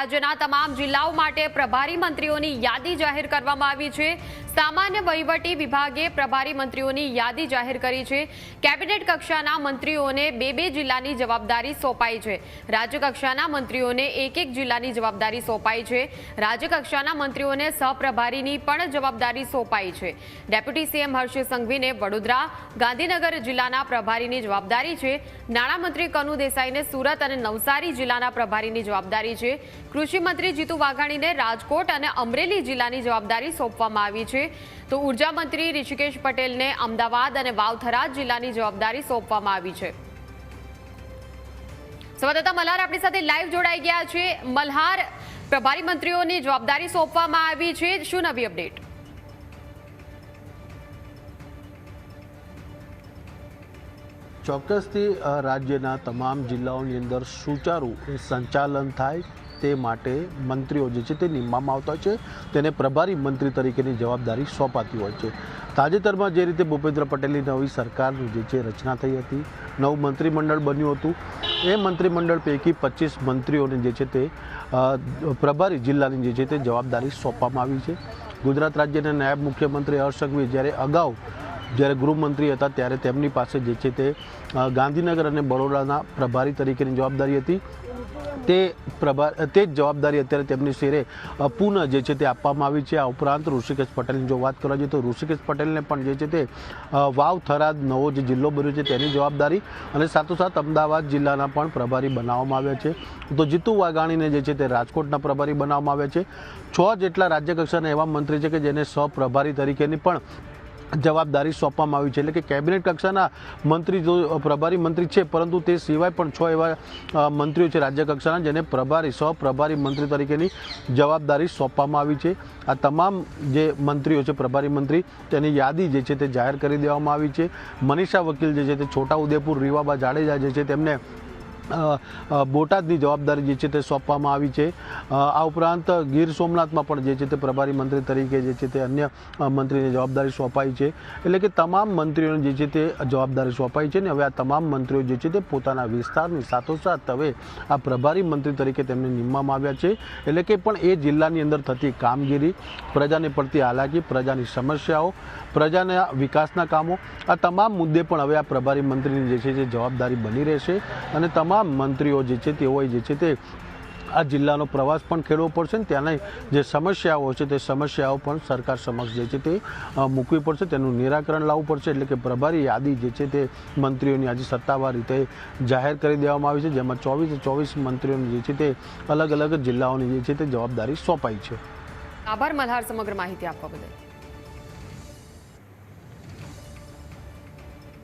રાજ્યના તમામ જિલ્લાઓ માટે પ્રભારી મંત્રીઓની યાદી જાહેર કરવામાં આવી છે. સામાન્ય વહીવટી વિભાગે પ્રભારી મંત્રીઓની યાદી જાહેર કરી છે. કેબિનેટ કક્ષાના મંત્રીઓને બે બે જિલ્લાની જવાબદારી સોંપાઈ છે. રાજ્ય કક્ષાના મંત્રીઓને એક એક જિલ્લાની જવાબદારી સોંપાઈ છે. રાજ્ય કક્ષાના મંત્રીઓને સહપ્રભારીની પણ જવાબદારી સોંપાઈ છે. ડેપ્યુટી સીએમ હર્ષ સંઘવીને વડોદરા, ગાંધીનગર જિલ્લાના પ્રભારીની જવાબદારી છે. નાણામંત્રી કનુ દેસાઈને સુરત અને નવસારી જિલ્લાના પ્રભારીની જવાબદારી છે. કૃષિ મંત્રી જીતુ વાઘાણીને રાજકોટ અને અમરેલી જિલ્લાની જવાબદારી સોંપવામાં આવી છે. તો ઊર્જા મંત્રી ઋષિકેશ પટેલને અમદાવાદ અને વાવથરા જિલ્લાની જવાબદારી સોંપવામાં આવી છે. સંવાદદાતા મલ્હાર આપણી સાથે લાઈવ જોડાઈ ગયા છે. મલ્હાર, પ્રભારી મંત્રીઓની જવાબદારી સોંપવામાં આવી છે. શું નવી અપડેટ ચોક્કસથી રાજ્યના તમામ જિલ્લાઓની અંદર સુચારુ સંચાલન થાય તે માટે મંત્રીઓ જે છે તે નિમવામાં આવતા હોય છે. તેને પ્રભારી મંત્રી તરીકેની જવાબદારી સોંપાતી હોય છે. તાજેતરમાં જે રીતે ભૂપેન્દ્ર પટેલની નવી સરકારની જે છે રચના થઈ હતી, નવું મંત્રીમંડળ બન્યું હતું, એ મંત્રીમંડળ પૈકી પચીસ મંત્રીઓને જે છે તે પ્રભારી જિલ્લાની જે છે તે જવાબદારી સોંપવામાં આવી છે. ગુજરાત રાજ્યના નાયબ મુખ્યમંત્રી હર્ષ સંઘવી જ્યારે અગાઉ જ્યારે ગૃહમંત્રી હતા ત્યારે તેમની પાસે જે છે તે ગાંધીનગર અને બરોડાના પ્રભારી તરીકેની જવાબદારી હતી. તે પ્રભા તે જ જવાબદારી અત્યારે તેમની શેરે પુનઃ જે છે તે આપવામાં આવી છે. આ ઉપરાંત ઋષિકેશ પટેલની જો વાત કરવા જઈએ તો ઋષિકેશ પટેલને પણ જે છે તે વાવ થરાદ નવો જે જિલ્લો બન્યો છે તેની જવાબદારી અને સાથોસાથ અમદાવાદ જિલ્લાના પણ પ્રભારી બનાવવામાં આવ્યા છે. તો જીતુ વાઘાણીને જે છે તે રાજકોટના પ્રભારી બનાવવામાં આવ્યા છે. છ જેટલા રાજ્ય કક્ષાના એવા મંત્રી છે કે જેને સહપ્રભારી તરીકેની પણ જવાબદારી સોંપવામાં આવી છે. એટલે કે કેબિનેટ કક્ષાના મંત્રી જો પ્રભારી મંત્રી છે, પરંતુ તે સિવાય પણ છ એવા મંત્રીઓ છે રાજ્ય કક્ષાના, જેને પ્રભારી સહપ્રભારી મંત્રી તરીકેની જવાબદારી સોંપવામાં આવી છે. આ તમામ જે મંત્રીઓ છે, પ્રભારી મંત્રી, તેની યાદી જે છે તે જાહેર કરી દેવામાં આવી છે. મનીષા વકીલ જે છે તે છોટાઉદેપુર, રીવાબા જાડેજા જે છે તેમને બોટાદની જવાબદારી જે છે તે સોંપવામાં આવી છે. આ ઉપરાંત ગીર સોમનાથમાં પણ જે છે તે પ્રભારી મંત્રી તરીકે જે છે તે અન્ય મંત્રીને જવાબદારી સોંપાઈ છે. એટલે કે તમામ મંત્રીઓને જે છે તે જવાબદારી સોંપાઈ છે ને હવે આ તમામ મંત્રીઓ જે છે તે પોતાના વિસ્તારની સાથોસાથ હવે આ પ્રભારી મંત્રી તરીકે તેમને નિમવામાં આવ્યા છે. એટલે કે પણ એ જિલ્લાની અંદર થતી કામગીરી, પ્રજાને પડતી હાલાકી, પ્રજાની સમસ્યાઓ, પ્રજાના વિકાસના કામો, આ તમામ મુદ્દે પણ હવે આ પ્રભારી મંત્રીની જે છે તે જવાબદારી બની રહેશે. અને તમામ મંત્રીઓ જે છે તેઓએ જે છે તે આ જિલ્લાનો પ્રવાસ પણ ખેડવો પડશે ને ત્યાંની જે સમસ્યાઓ છે તે સમસ્યાઓ પણ સરકાર સમક્ષ જે છે તે મૂકવી પડશે. તેનું નિરાકરણ લાવવું પડશે. એટલે કે પ્રભારી યાદી જે છે તે મંત્રીઓની આજે સત્તાવાર રીતે જાહેર કરી દેવામાં આવી છે. જેમાં ચોવીસે ચોવીસ મંત્રીઓની જે છે તે અલગ અલગ જિલ્લાઓની જે છે તે જવાબદારી સોંપાઈ છે. આભાર. મલ્હાર સમગ્ર માહિતી આપવા બદલ.